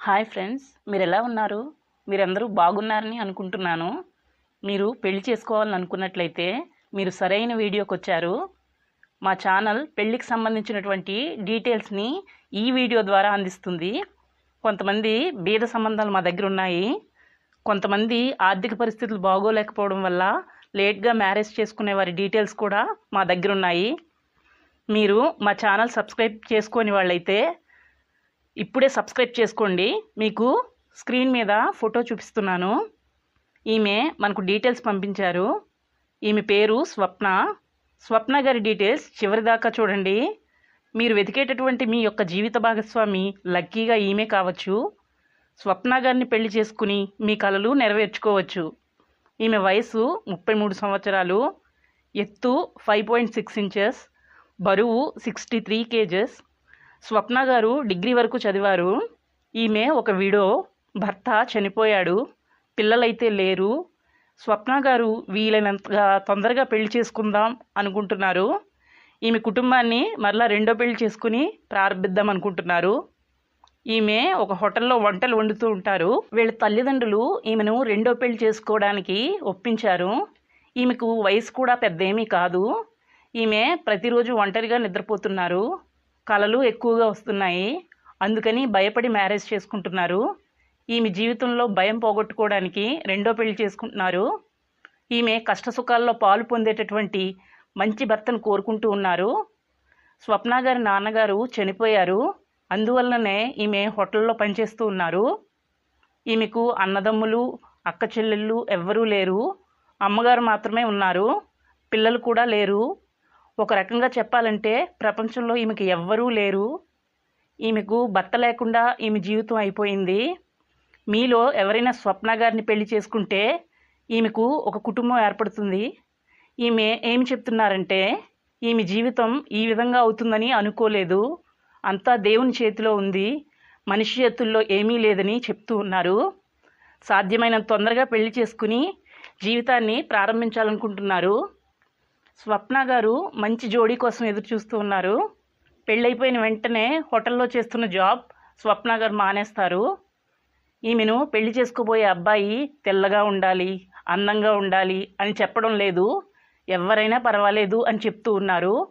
Hi friends మీరు ఎలా ఉన్నారు? మీరందరూ బాగున్నారని అనుకుంటున్నాను. మీరు పెళ్ళి చేసుకోవాలని అనుకున్నట్లయితే మీరు సరైన వీడియోకి వచ్చారు మా ఛానల్ పెళ్ళికి సంబంధించినటువంటి డీటెయిల్స్ని ఈ వీడియో ద్వారా అందిస్తుంది. కొంతమంది బీద సంబంధాలు మా దగ్గర ఉన్నాయి కొంతమంది ఆర్థిక పరిస్థితులు బాగోలేకపోవడం వల్ల లేట్గా మ్యారేజ్ చేసుకునే వారి డీటెయిల్స్ కూడా మా దగ్గర ఉన్నాయి మీరు మా ఛానల్ సబ్స్క్రైబ్ చేసుకొని వాళ్ళైతే ఇప్పుడే సబ్స్క్రైబ్ చేసుకోండి. మీకు స్క్రీన్ మీద ఫోటో చూపిస్తున్నాను. ఈమె మనకు డీటెయిల్స్ పంపించారు. ఈమె పేరు స్వప్న. స్వప్న గారి డీటెయిల్స్ చివరి దాకా చూడండి. మీరు వెతికేటటువంటి మీ యొక్క జీవిత భాగస్వామి లక్కీగా ఈమె కావచ్చు. స్వప్న గారిని పెళ్ళి చేసుకుని మీ కలలు నెరవేర్చుకోవచ్చు. ఈమె వయసు ముప్పై మూడు సంవత్సరాలు. ఎత్తు ఫైవ్ పాయింట్ సిక్స్ ఇంచెస్. బరువు sixty three kgs. Swapna garu degree వరకు చదివారు. ఈమె ఒక విడో భర్త చనిపోయాడు పిల్లలైతే లేరు. స్వప్న గారు వీలైనంతగా తొందరగా పెళ్ళి చేసుకుందాం అనుకుంటున్నారు. ఈమె కుటుంబాన్ని మరలా రెండో పెళ్ళి చేసుకుని ప్రారంభిద్దాం అనుకుంటున్నారు. ఈమె ఒక హోటల్లో వంటలు వండుతూ ఉంటారు. వీళ్ళ తల్లిదండ్రులు ఈమెను రెండో పెళ్ళి చేసుకోవడానికి ఒప్పించారు. ఈమెకు వయసు కూడా పెద్ద ఏమీ కాదు. ఈమె ప్రతిరోజు ఒంటరిగా నిద్రపోతున్నారు. కలలు ఎక్కువగా వస్తున్నాయి. అందుకని భయపడి మ్యారేజ్ చేసుకుంటున్నారు. ఈమె జీవితంలో భయం పోగొట్టుకోవడానికి రెండో పెళ్ళి చేసుకుంటున్నారు. ఈమె కష్టసుఖాల్లో పాలు పొందేటటువంటి మంచి భర్తను కోరుకుంటూ ఉన్నారు. స్వప్న గారి నాన్నగారు చనిపోయారు. అందువల్లనే ఈమె హోటల్లో పనిచేస్తూ ఉన్నారు. ఈమెకు అన్నదమ్ములు అక్క చెల్లెళ్ళు ఎవ్వరూ లేరు. అమ్మగారు మాత్రమే ఉన్నారు. పిల్లలు కూడా లేరు. ఒక రకంగా చెప్పాలంటే ప్రపంచంలో ఈమెకి ఎవ్వరూ లేరు. ఈమెకు భర్త లేకుండా ఈమె జీవితం అయిపోయింది. మీలో ఎవరైనా స్వప్న గారిని పెళ్ళి చేసుకుంటే ఈమెకు ఒక కుటుంబం ఏర్పడుతుంది. ఈమె ఏమి చెప్తున్నారంటే ఈమె జీవితం ఈ విధంగా అవుతుందని అనుకోలేదు. అంతా దేవుని చేతిలో ఉంది. మనిషి చేతుల్లో ఏమీ లేదని చెప్తూ ఉన్నారు. సాధ్యమైనంత తొందరగా పెళ్ళి చేసుకుని జీవితాన్ని ప్రారంభించాలనుకుంటున్నారు. స్వప్న గారు మంచి జోడీ కోసం ఎదురు చూస్తూ ఉన్నారు. పెళ్ళైపోయిన వెంటనే హోటల్లో చేస్తున్న జాబ్ స్వప్న గారు మానేస్తారు. ఈమెను పెళ్ళి చేసుకోబోయే అబ్బాయి తెల్లగా ఉండాలి అందంగా ఉండాలి అని చెప్పడం లేదు. ఎవరైనా పర్వాలేదు అని చెప్తూ ఉన్నారు.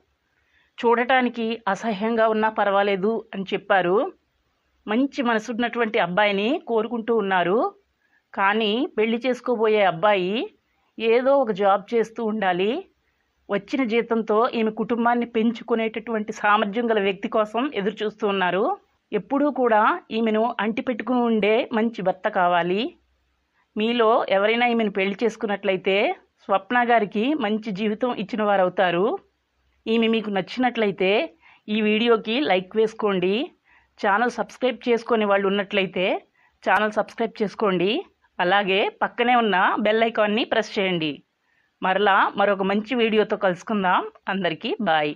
చూడటానికి అసహ్యంగా ఉన్నా పర్వాలేదు అని చెప్పారు. మంచి మనసున్నటువంటి అబ్బాయిని కోరుకుంటూ ఉన్నారు. కానీ పెళ్ళి చేసుకోబోయే అబ్బాయి ఏదో ఒక జాబ్ చేస్తూ ఉండాలి వచ్చిన జీతంతో ఈమె కుటుంబాన్ని పెంచుకునేటటువంటి సామర్థ్యం గల వ్యక్తి కోసం ఎదురు చూస్తూ ఉన్నారు. ఎప్పుడూ కూడా ఈమెను అంటి పెట్టుకుని ఉండే మంచి భర్త కావాలి. మీలో ఎవరైనా ఈమెను పెళ్ళి చేసుకున్నట్లయితే స్వప్న గారికి మంచి జీవితం ఇచ్చిన వారు అవుతారు ఈమె మీకు నచ్చినట్లయితే ఈ వీడియోకి లైక్ వేసుకోండి. ఛానల్ సబ్స్క్రైబ్ చేసుకునే వాళ్ళు ఉన్నట్లయితే ఛానల్ సబ్స్క్రైబ్ చేసుకోండి. అలాగే పక్కనే ఉన్న బెల్ ఐకాన్ని ప్రెస్ చేయండి. మరలా మరొక మంచి వీడియోతో కలుసుకుందాం. అందరికీ బాయ్.